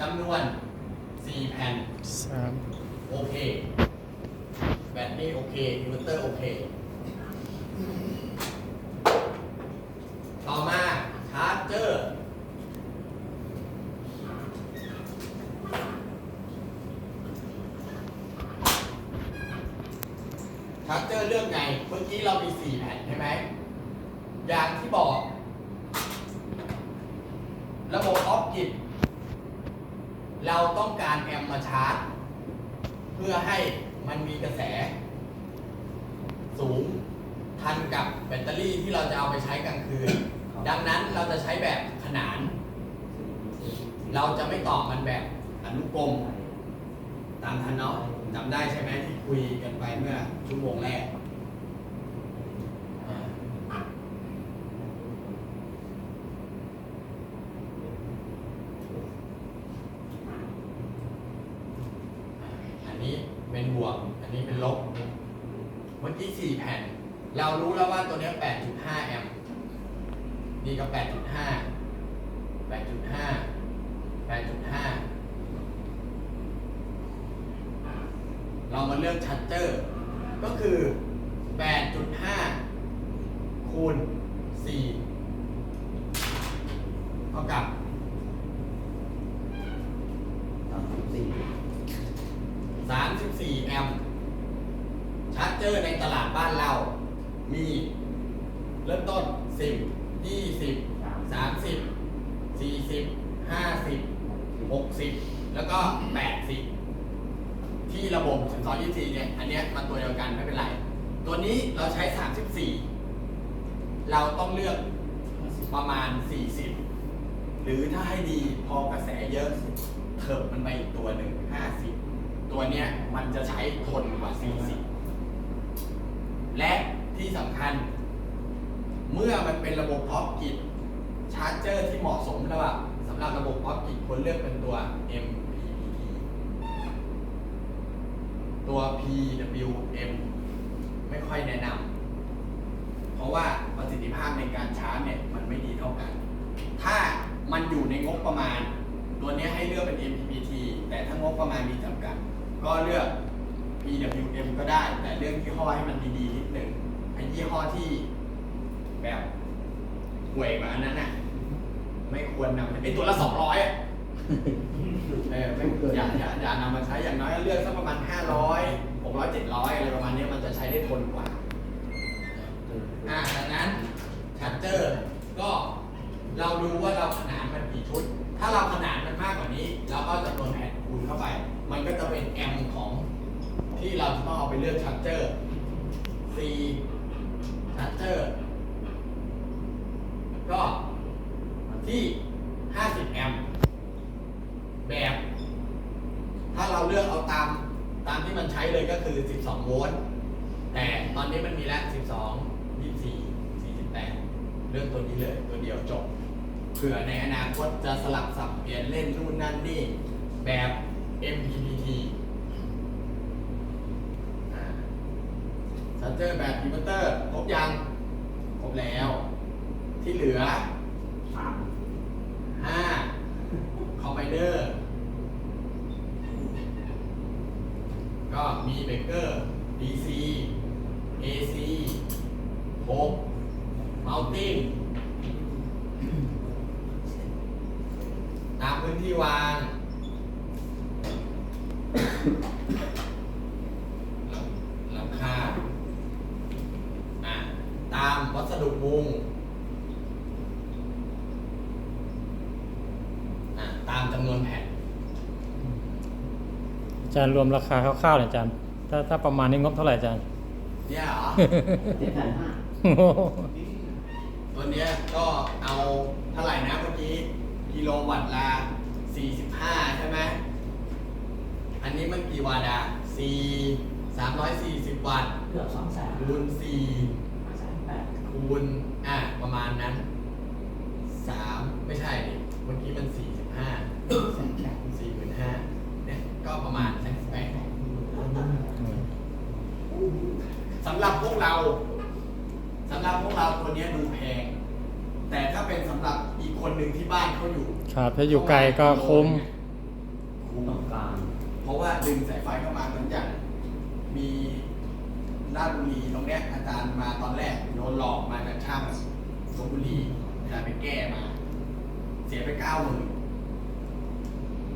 จำนวน 4 แผ่น สามโอเค แบตนี่โอเคอินเวอร์เตอร์โอเค ต่อมาชาร์จเจอร์ ชาร์จเจอร์เลือกไง เมื่อกี้เรามี 4 แผ่นใช่ไหม อย่างที่บอก ระบบออฟกิตเราต้องการแอมป์มาชาร์จ เพื่อให้มันมีกระแส สูงทัน กับแบตเตอรี่ที่เราจะเอาไปใช้กลางคืน ดังนั้นเราจะใช้แบบขนาน เราจะไม่ต่อมันแบบอนุกรมตามทันเนาะจำได้ใช่ไหมที่คุยกันไปเมื่อชั่วโมงแรกอ่าอันนี้เป็นบวก อันนี้เป็นลบ เมื่อกี้4แผ่น เรารู้แล้วว่าตัวเนี้ย8.5 แอมป์ นี่ก็8.5 8.5 8.5เรามาเลือกชัตเตอร์ ก็คือ 8.5 คูณ 4 เท่ากับ 34 แอมป์ชาร์จเจอร์ในตลาดบ้านเรา มีเริ่มต้น 10 20 30 40 50 60 แล้วก็ 80ที่ระบบ1224เนี่ยอันเนี้ยมันตัวเดียวกันไม่เป็นไร ตัวนี้เราใช้34เราต้องเลือกประมาณ40หรือถ้าให้ดีพอกระแสเยอะเถิบมันไปอีกตัวหนึ่ง50ตัวเนี้ยมันจะใช้ทนกว่า40และที่สำคัญ เมื่อมันเป็นระบบออฟกิจชาร์จเจอร์ที่เหมาะสมแล้วอะสำหรับระบบออฟกิจควรเลือกเป็นตัว M ตัว PWM ไม่ค่อยแนะนำเพราะว่าประสิทธิภาพในการชาร์จเนี่ยมันไม่ดีเท่ากัน ถ้ามันอยู่ในงบประมาณ ตัวนี้ให้เลือกเป็น MPPT แต่ถ้างบประมาณมีจำกัด ก็เลือก PWM ก็ได้ แต่เรื่องยี่ห้อให้มันดีๆนิดหนึ่งไอ้ยี่ห้อที่แบบห่วยกว่าอันนั้นน่ะไม่ควรนำไอ้ตัวละสองร้อยอะ เออไม่อย่าอย่าอย่านำมาใช้อย่างน้อยเลือกสักประมาณห้าร้อยหกร้อยเจ็ดร้อยอะไรประมาณเนี้ยมันจะใช้ได้ทนกว่า อ่าดังนั้นชัตเจอร์ก็เราดูว่าเราขนานมันกี่ชุด ถ้าเราขนานมันมากกว่านี้เราก็จำนวนแผ่นคูณเข้าไป มันก็จะเป็นแอมของที่เราจะต้องเอาไปเลือกชัตเจอร์ C ชัตเจอร์ ก็ที่ 50 แอมป์แบบ ถ้าเราเลือกเอาตามตามที่มันใช้เลยก็คือ 12 โวลต์ แต่ตอนนี้มันมีแล้ว 12 24 48 เรื่องตัวนี้เลยตัวเดียวจบ เผื่อในอนาคตจะสลับสับเปลี่ยนเล่นนู่นนั่นนี่ แบบ MPPT อ่าชัตเจอร์แบบอินเวอร์เตอร์ครบยัง ครบแล้ว ที่เหลือ5คอมไบเดอร์ ก็มีเบเกอร์ DC AC 6 Mounting ตามพื้นที่วางหลังคาอะตามวัส ดุมุงอะตามจำนวนแผ่นอาจารย์รวมราคาคร่าวๆหน่อยอาจารย์ ถ้าถ้าประมาณนี้งบเท่าไหร่อาจารย์ เนี่ยเหรอ เจ็ดพันห้าโอ้โหตัวเนี้ยก็เอาเท่าไหร่นะเมื่อกี้กิโลวัตต์ละ45 ใช่ไหม อันนี้มันกี่วัตต์อะ4 340 วัตต์เกือบสองแสนคูณแสนแปด4 คูณอะประมาณนั้น3ไม่ใช่ดิเมื่อกี้มัน45แสนแปด45เนี่ยก็ประมาณแสนแปดสำหรับพวกเราสำหรับพวกเราตัวเนี้ยดูแพง แต่ถ้าเป็นสำหรับอีกคนหนึ่งที่บ้านเขาอยู่ครับถ้าอยู่ไกลก็คุ้มคุมตรงกลางเพราะว่าดึงสายไฟเข้ามาเหมือนอย่างมี ราชบุรีตรงเนี้ยอาจารย์มาตอนแรกโดนหลอกมาจากช่างลบบุรีอาจารย์ไปแก้มา เสียไปเก้าหมื่น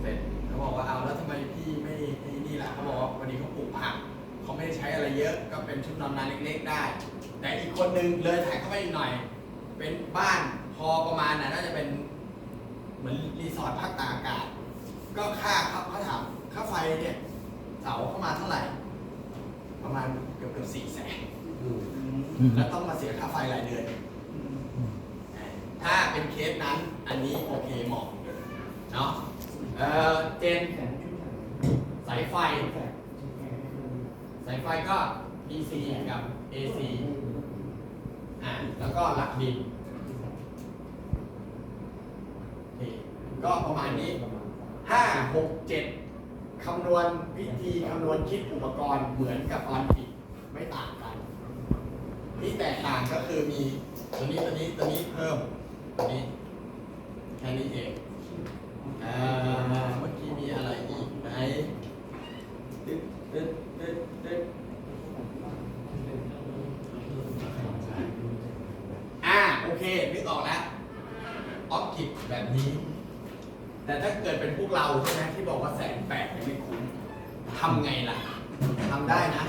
เสร็จเขาบอกว่าเอาแล้วทำไมพี่ไม่ไอ้นี่ล่ะเขาบอกว่าวันนี้เขาปลูกผักเขาไม่ได้ใช้อะไรเยอะก็เป็นชุดนอนนานเล็กๆได้ แต่อีกคนนึงเลยถ่ายเข้าไปอีกหน่อย เป็นบ้านพอประมาณน่ะน่าจะเป็นเหมือนรีสอร์ทพักตากอากาศ ก็ค่าเขาเขาถามค่าไฟเนี่ยเสาเข้ามาเท่าไหร่ ประมาณเกือบเกือบสี่แสนอืมแล้วต้องมาเสียค่าไฟรายเดือน ถ้าเป็นเคสนั้นอันนี้โอเคเหมาะเนาะเออเจนสายไฟ สายไฟก็ DC กับ AC อ่าแล้วก็หลักดินนี่ก็ประมาณนี้ห้าหกเจ็ด คำนวณวิธีคำนวณคิดอุปกรณ์เหมือนกับออนผิดไม่ต่างกัน ที่แตกต่างก็คือมีตัวนี้ตัวนี้ตัวนี้เพิ่มตัวนี้แค่นี้เองเอ่อเมื่อกี้มีอะไรอีกไหมตึ๊ดตึ๊ดตึ๊ดตึ๊ดอ่าโอเคนึกออกแล้วออฟกิดแบบนี้ แต่ถ้าเกิดเป็นพวกเราใช่ไหมที่บอกว่าแสนแปดำไงล่ะทำได้นะ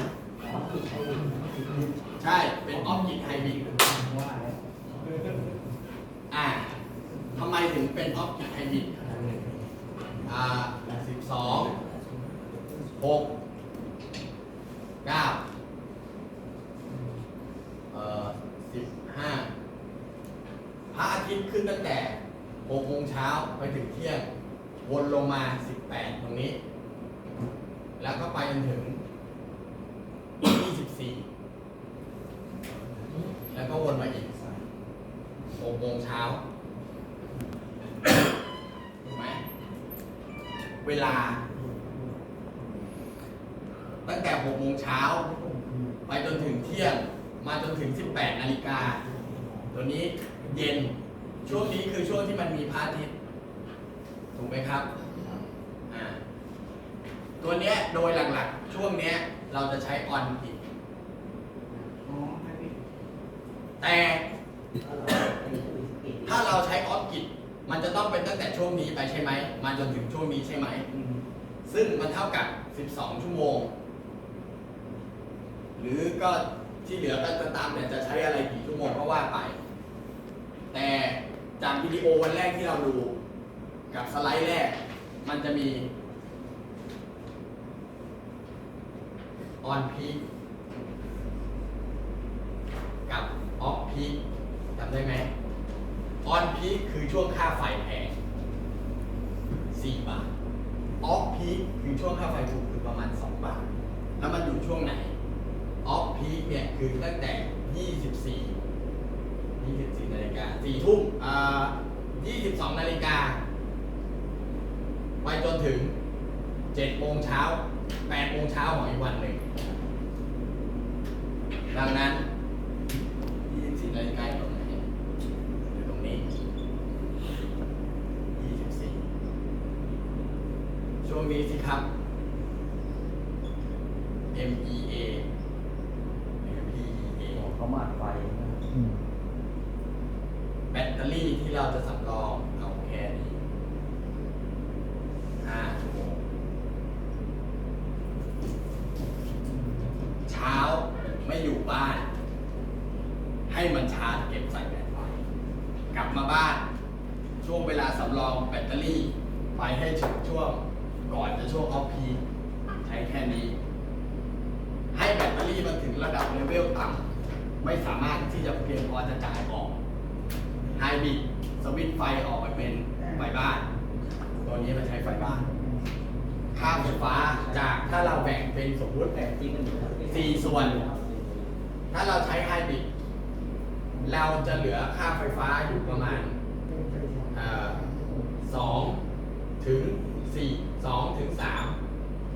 ใช่ เป็นออฟกิดไฮบริดอ่าทำไมถึงเป็นออฟกิดไฮบริดอ่าสิบสองหกเก้าเอ่อสิบห้าพระอาทิตย์ขึ้นตั้งแต่หกโมงเช้าไปถึงเที่ยง วนลงมาสิบแปดตรงนี้ แล้วก็ไปจนถึงยี่สิบสี่ แล้วก็วนมาอีกหกโมงเช้าถูกไหม เวลา ตั้งแต่หกโมงเช้าไปจนถึงเที่ยง มาจนถึง 18นาฬิกา ตัวนี้เย็น ช่วงนี้คือช่วงที่มันมีพระอาทิตย์ ถูกไหมครับอ่าตัวเนี้ยโดยหลักๆ ช่วงเนี้ยเราจะใช้ออนปิดแต่ถ้าเราใช้ออฟกิด มันจะต้องเป็นตั้งแต่ช่วงนี้ไปใช่ไหมมาจนถึงช่วงนี้ใช่ไหม ซึ่งมันเท่ากับ 12 ชั่วโมง หรือก็ที่เหลือก็จะตามเนี่ยจะใช้อะไรกี่ชั่วโมงก็ว่าไป แต่จากวิดีโอวันแรกที่เราดู กับสไลด์แรก มันจะมีออนพีคกับออฟพีคจำได้ไหม ออนพีคคือช่วงค่าไฟแพง4บาท ออฟพีคคือช่วงค่าไฟถูกคือประมาณ 2 บาท แล้วมันอยู่ช่วงไหน ออฟพีคเนี่ยคือตั้งแต่ 24 24นาฬิกา4ทุ่มอ่า22นาฬิกาไปจนถึง 7 โมงเช้า 8 โมงเช้าของอีกวันหนึ่ง ดังนั้น ยี่สิบสี่นาฬิกาอยู่ตรงไหนอยู่ตรงนี้ยี่สิบสี่ช่วงนี้สิครับ M E A หรือ P E A เขามาไฟ อืม แบ ตเตอรี่ที่เราจะสำรองเอาแค่นี้ห้าชั่วโมงเช้าไม่อยู่บ้าน ให้มันชาร์จเก็บใส่แบตไว้กลับมาบ้าน ช่วงเวลาสำรองแบตเตอรี่ ไปให้ถึงช่วงก่อนจะช่วงออฟพีใช้แค่นี้ ให้แบตเตอรี่มันถึงระดับเลเวลต่ำไม่สามารถที่จะเพียงพอจะจ่ายออกไฮบริดสวิตช์ไฟออกไปเป็นไฟบ้าน ตัวนี้มันใช้ ไฟบ้านค่าไฟฟ้าจากถ้าเราแบ่งเป็นสมมติแต่จริงมันอยู่สี่ส่วน ถ้าเราใช้ไฮบริดเราจะเหลือค่าไฟฟ้าอยู่ประมาณสองถึงสี่สองถึงสาม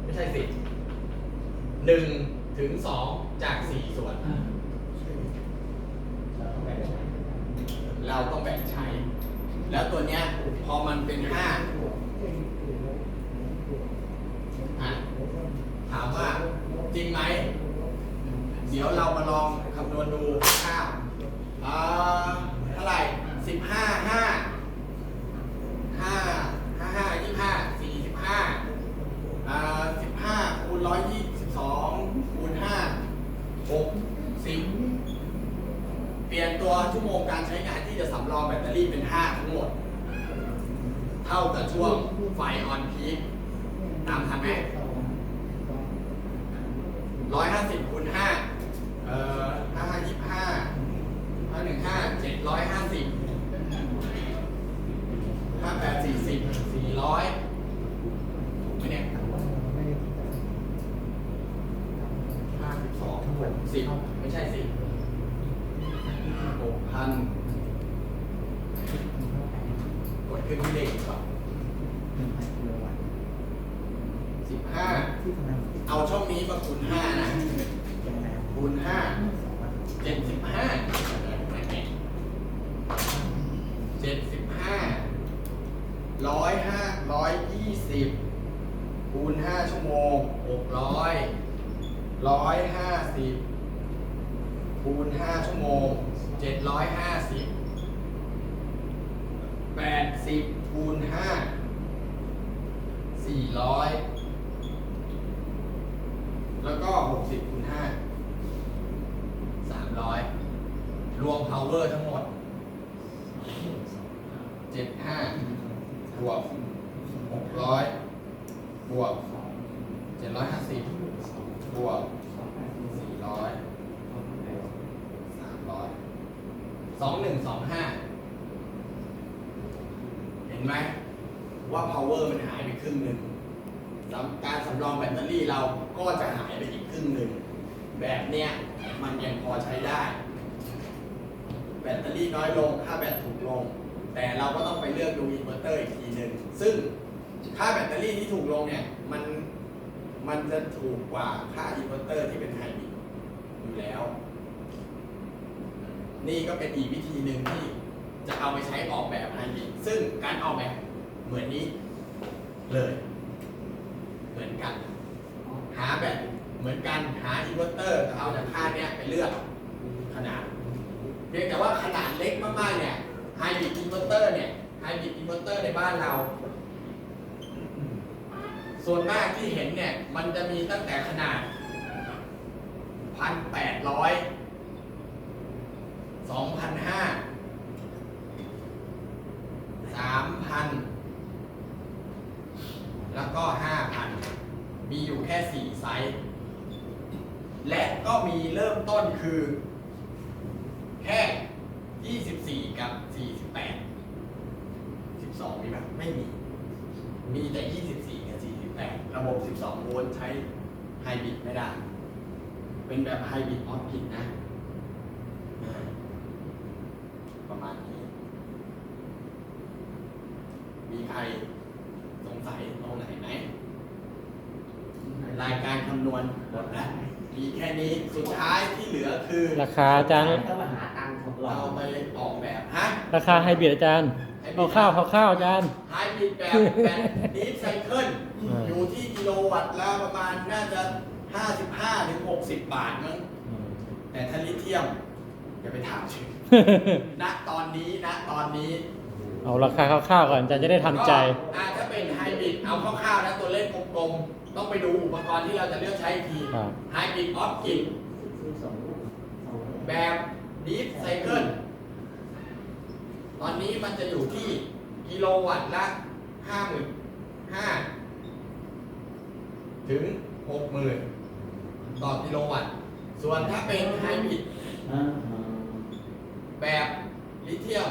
ไม่ใช่สิหนึ่งถึงสองจากสี่ส่วน เราต้องแบ่งใช้ แล้วตัวเนี้ยพอมันเป็นห้า จริงไหม เดี๋ยวเรามาลองคำนวณดูค่าเท่าไหร่สิบห้าห้าห้าห้าห้ายี่ห้าสี่สิบห้าอ่าสิบห้าคูณร้อยยี่สิบสองคูณห้าหกสิบเปลี่ยนตัวชั่วโมงการใช้งานที่จะสำรองแบตเตอรี่เป็นห้าทั้งหมด เท่ากับช่วงไฟออนพีคตามทันไหม กดขึ้นที่เลขก่อนสิบห้าเอาช่องนี้มาคูณห้านะคูณห้าเจ็ดสิบห้าเจ็ดสิบห้าร้อยห้าร้อยยี่สิบคูณห้าชั่วโมงหกร้อยร้อยห้าสิบคูณห้าชั่วโมงเจ็ดร้อยห้าสิบ แปดสิบคูณห้าสี่ร้อยแล้วก็หกสิบคูณห้าสามร้อยรวม power ทั้งหมดเจ็ดห้าบวกหกร้อยบวกเจ็ดร้อยห้าสิบบวกสี่ร้อยสามร้อยสองหนึ่งสองห้า ห็นไหมว่า power มันหายไปครึ่งหนึ่งการสำรองแบตเตอรี่เราก็จะหายไปอีกครึ่งหนึ่ง แบบเนี้ยมันยังพอใช้ได้ แบตเตอรี่น้อยลง ค่าแบตถูกลง แต่เราก็ต้องไปเลือกดูอินเวอร์เตอร์อีกทีหนึ่ง ซึ่งค่าแบตเตอรี่ที่ถูกลงเนี่ยมันมันจะถูกกว่าค่าอินเวอร์เตอร์ที่เป็นไฮบริดอยู่แล้ว นี่ก็เป็นอีกวิธีหนึ่งที่จะเอาไปใช้ออกแบบไฮบริด การออกแบบเหมือนนี้เลย เหมือนกัน หาแบบเหมือนกันหาอินเวอร์เตอร์เอาจากค่าเนี้ยไปเลือกขนาดเพียงแต่ว่าขนาดเล็กมากๆเนี่ยไฮบริดอินเวอร์เตอร์เนี่ยไฮบริดอินเวอร์เตอร์ในบ้านเรา ส่วนมากที่เห็นเนี่ย มันจะมีตั้งแต่ขนาดพันแปดร้อยสองพันห้าามพันแล้วก็ห้าพันมีอยู่แค่4ไซส์และก็มีเริ่มต้นคือ แค่ 24 กับ 48 12 มีไหมไม่มี มีแต่ 24 กับ 48 ระบบ 12 โวลต์ใช้ไฮบริดไม่ได้ เป็นแบบไฮบริดออฟกิดนะอ่าประมาณนี้ มีใค รสงสัยตรงไหนไหมรายการคำนวณหมดแล้วมีแค่นี้สุดท้ายที่เหลือคือราคาอาจารย์ก็มาหาตังค์ของเราเราไปออกแบบฮะราคาไฮบริดอาจารย์เอาข้าวข้าวๆอาจารย์ไฮบริดแบบแบบดีฟไซเคิลอ่าอยู่ที่กิโลวัตต์ละประมาณน่าจะ 55ถึง60 บาทมั้งแต่ถ้าลิเธียมอย่าไปถามชื่อณตอนนี้ณตอนนี้ เอาราคาข้าวๆก่อนอาจารย์จะได้ทำใจ ก็อ่าถ้าเป็นไฮบริดเอาคร่าวๆนะตัวเลขกลมๆ ต้องไปดูอุปกรณ์ที่เราจะเลือกใช้อีกทีครับ ไฮบริดออฟกิดซื้อสองลูกสองลูกแบบดีฟไซเคิลตอนนี้มันจะอยู่ที่กิโลวัตต์ละห้าหมื่นห้าถึงหกหมื่นต่อกิโลวัตต์ ส่วนถ้าเป็นไฮบริดอ่าแบบลิเธียม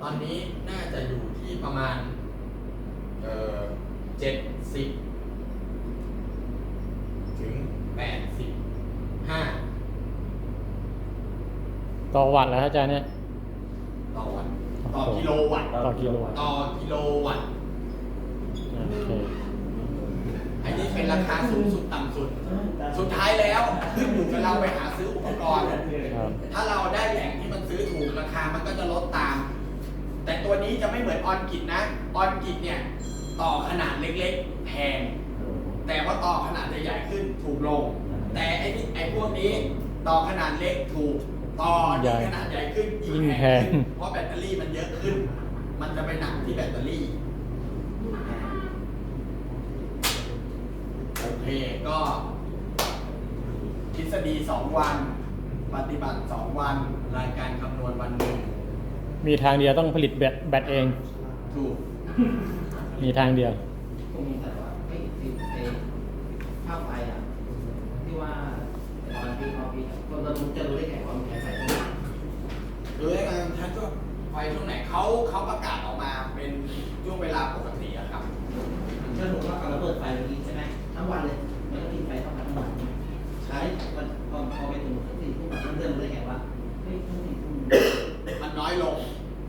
ตอนนี้น่าจะอยู่ที่ประมาณเอ่อเจ็ดสิบถึงแปดสิบห้าต่อวัตต์แล้วอาจารย์เนี่ย ต่อวันต่อกิโลวัตต์ต่อกิโลวัตต์ต่อกิโลวัตต์โอเคอันนี้เป็นราคาสูงสุดต่ำสุด สุดท้ายแล้วขึ้นอยู่กับเราไปหาซื้ออุปกรณ์ ครับ ถ้าเราได้แหล่งที่มันซื้อถูกราคามันก็จะลดตาม แต่ตัวนี้จะไม่เหมือนออนกิจนะ ออนกิจเนี่ยต่อขนาดเล็กๆ แพง แต่ว่าต่อขนาดใหญ่ๆขึ้นถูกลง แต่ไอ้นี่ไอ้พวกนี้ต่อขนาดเล็กถูก ต่อที่ขนาดใหญ่ขึ้นยิ่งแพงขึ้นเพราะแบตเตอรี่มันเยอะขึ้น มันจะไปหนักที่แบตเตอรี่โอเคก็ทฤษฎีสองวัน ปฏิบัติสองวัน รายการคำนวณวันหนึ่ง มีทางเดียวต้องผลิตแบตแบตเอง ถูกมีทางเดียวผมมีแต่ว่าไอ้ติดไอ้ภาพไฟอะที่ว่าตอนปีพอปีคนเราจะรู้ได้ไงว่ามันใช้ไฟตรงไหนหรืออะไรถ้าช่วงไฟช่วงไหนเขาเขาประกาศออกมาเป็นช่วงเวลาปกติอะครับ ถ้าผมว่าการระเบิดไฟเมื่อกี้ใช่ไหมทั้งวันเลย มันก็ติดไฟทั้งวันทั้งวันใช้มันพอพอไปถึงสี่ทุ่มมันเริ่มรู้ได้ไงว่าเฮ้ยสี่ทุ่มมันน้อยลง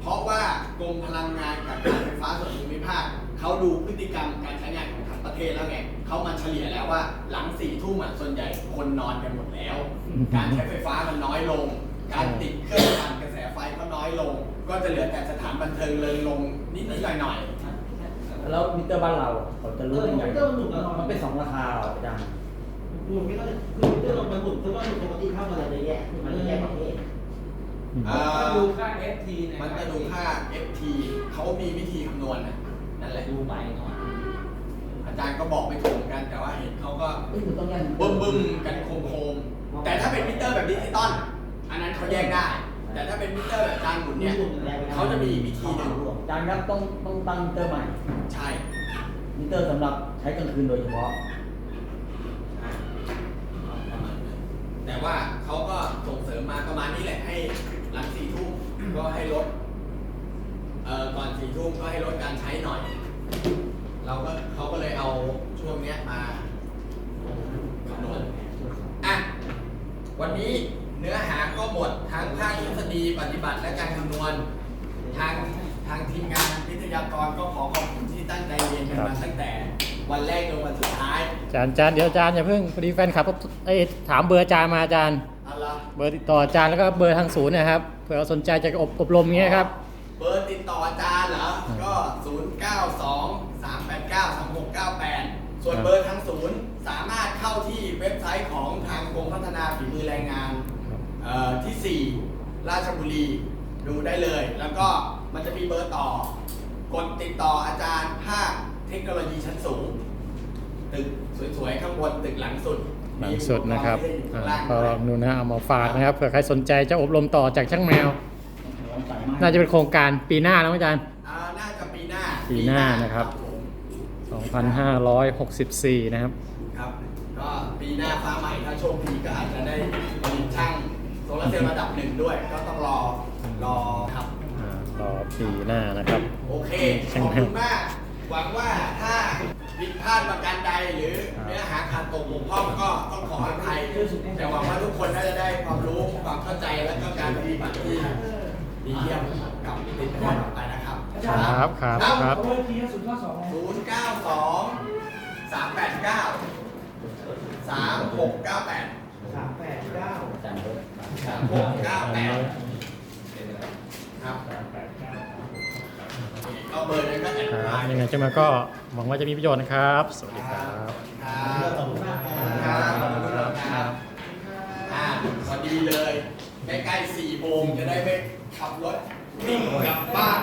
เพราะว่ากรมพลังงานกับการไฟฟ้าส่วนภูมิภาคเขาดูพฤติกรรมการใช้งานของทั้งประเทศแล้วไงเขามาเฉลี่ยแล้วว่าหลังสี่ทุ่มอะส่วนใหญ่คนนอนกันหมดแล้ว การใช้ไฟฟ้ามันน้อยลง การติดเครื่องปั่นกระแสไฟก็น้อยลง ก็จะเหลือแต่สถานบันเทิงเลยลงนิดนิดหน่อยหน่อยแล้วมิเตอร์บ้านเราเขาจะรู้ได้ไงเออมิเตอร์มันหนุนตลอดมันเป็นสองราคาเหรออาจารย์หมุนไม่ก็เลยคือมิเตอร์ลงไปหมุนเพราะว่าหมุนปกติเข้ามาเลยจะแยกมันจะแยกประเภท เอ่อดูค่า FT เยมันจะดูค่า FT เขามีวิธีคำนวณนะนั่นแหละ ดูไปเนาะอาจารย์ก็บอกไม่ถูกเหมือนกันแต่ว่าเห็นเขาก็เอ้ยมันต้องแยกบึ้มบึ้มๆกันโคมโคมๆแต่ถ้าเป็นมิเตอร์แบบดิจิตอลอันนั้นเขาแยกได้ แต่ถ้าเป็นมิเตอร์แบบอาจารย์หมุนเนี่ยเขาจะมีวิธีหนึ่งอาจารย์ครับต้องต้องตั้งมิเตอร์ใหม่ใช่ มิเตอร์สำหรับใช้กลางคืนโดยเฉพาะอ่าประมาณนั้นแต่ว่าเขาก็ส่งเสริมมาประมาณนี้แหละให้ หลังสี่ทุ่มก็ให้ลดเอ่อก่อนสี่ทุ่มก็ให้ลดการใช้หน่อย เราก็เขาก็เลยเอาช่วงเนี้ยมาคำนวณอะวันนี้เนื้อหาก็หมดทั้งภาคทฤษฎีปฏิบัติและการคำนวณทางทางทีมงานวิทยากรก็ขอขอบคุณที่ตั้งใจเรียนกันมาตั้งแต่วันแรกจนวันสุดท้าย อาจารย์อาจารย์เดี๋ยวอาจารย์อย่าเพิ่งพอดีแฟนคลับเอ้ยถามเบอร์อาจารย์มาอาจารย์ เอาละเบอร์ติดต่ออาจารย์แล้วก็เบอร์ทางศูนย์นะครับเผื่อสนใจจะอบอบรมเงี้ยครับ เบอร์ติดต่ออาจารย์เหรอ ก็ 0 9 2 3 8 9 3 6 9 8 ส่วนครับเบอร์ทางศูนย์สามารถเข้าที่เว็บไซต์ของทางกรมพัฒนาฝีมือแรงงานเอ่อที่ 4 ราชบุรีดูได้เลย แล้วก็มันจะมีเบอร์ต่อกดติดต่ออาจารย์ภาคเทคโนโลยีชั้นสูง ตึกสวยๆข้างบนตึกหลังสุดหลังสุดนะครับมีอุปกรณ์ที่เล่นอยู่ข้างล่างก็ด้วยลองดูนะเอามาฝากนะครับเผื่อใครสนใจจะอบรมต่อจากช่างแมว น่าจะเป็นโครงการปีหน้าแล้วอาจารย์อ่าน่าจะปีหน้า ปีหน้านะครับผม2564 นะครับ ครับ ก็ปีหน้าฟ้าใหม่ถ้าโชคดีก็อาจจะได้ผลิตช่างโซลาร์เซลล์ระดับหนึ่งด้วย ก็ต้องรอ รอครับอ่ารอปีหน้านะครับ โอเคขช่างอบแมวคุณมาก หวังว่าถ้า ผิดพลาดประการใดหรือเนื้อหาขาดตกบกพร่องก็ต้องขออภัยแต่หวังว่าทุกคนน่าจะได้ความรู้ความเข้าใจและก็การปฏิบัติที่ดีเยี่ยมกับติดต่อต่อไปนะครับครับครับครับเบอร์ทีศูนย์เก้าสองศูนย์เก้าสองสามแปดเก้าสามหกเก้าแปดสามแปดเก้าอาจารย์เบิร์ดสามหกเก้าแปดครับก็เบอร์นั้นก็แอด ครับยังไงจะมาก็หวังว่าจะมีประโยชน์นะครับ สวัสดีครับครับขอบคุณมากครับพอดีเลยใกล้ๆสี่โมงจะได้ไปขับรถวิ่งกลับบ้าน